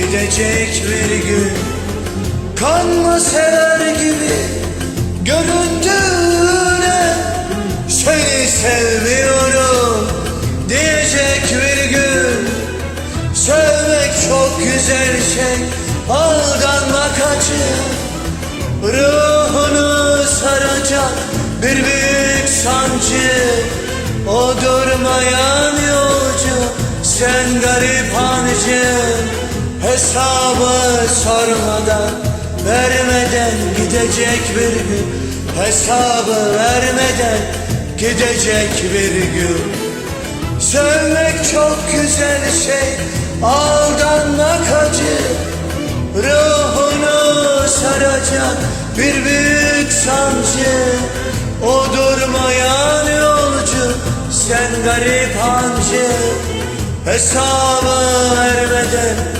gidecek bir gün Kanma sever gibi. Göründüğüne Seni sevmiyorum diyecek bir gün. Sevmek çok güzel şey aldanmak acı. Ruhunu saracak bir büyük sancı. O durmayan yolcu sen garip hancı Hesabı sormadan vermeden gidecek bir gün. Hesabı vermeden gidecek bir gün. Sevmek çok güzel şey aldanmak acı. Ruhunu saracak bir büyük sancı. O durmayan yolcu sen garip hancı. Hesabı vermeden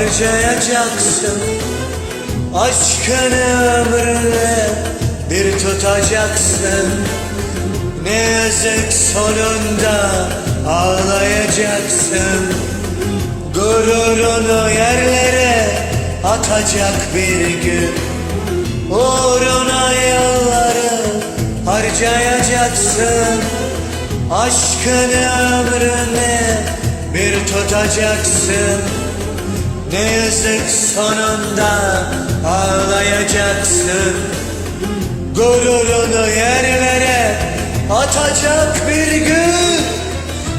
harcayacaksın. Aşkını ömrüne bir tutacaksın. Ne yazık sonunda ağlayacaksın. Gururunu yerlere atacak bir gün. Uğruna yılları harcayacaksın. Aşkını ömrüne bir tutacaksın Ne yazık sonunda ağlayacaksın. Gururunu yerlere atacak bir gün.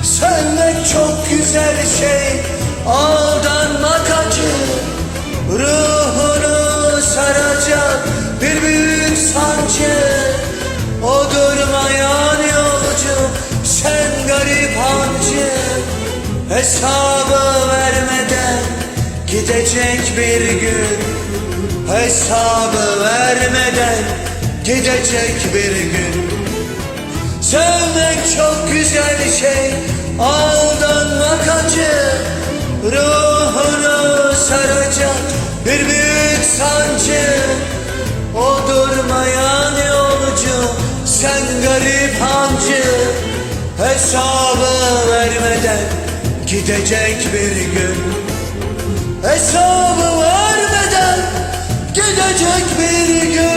Sevmek çok güzel şey Aldanmak acı. Ruhunu saracak bir büyük sancı gidecek bir gün Hesabı vermeden gidecek bir gün. Sevmek çok güzel şey Aldanmak acı Ruhunu saracak bir büyük sancı. O durmayan yolcu Sen garip hancı. Hesabı vermeden Gidecek bir gün Hesabı vermeden Gidecek bir gün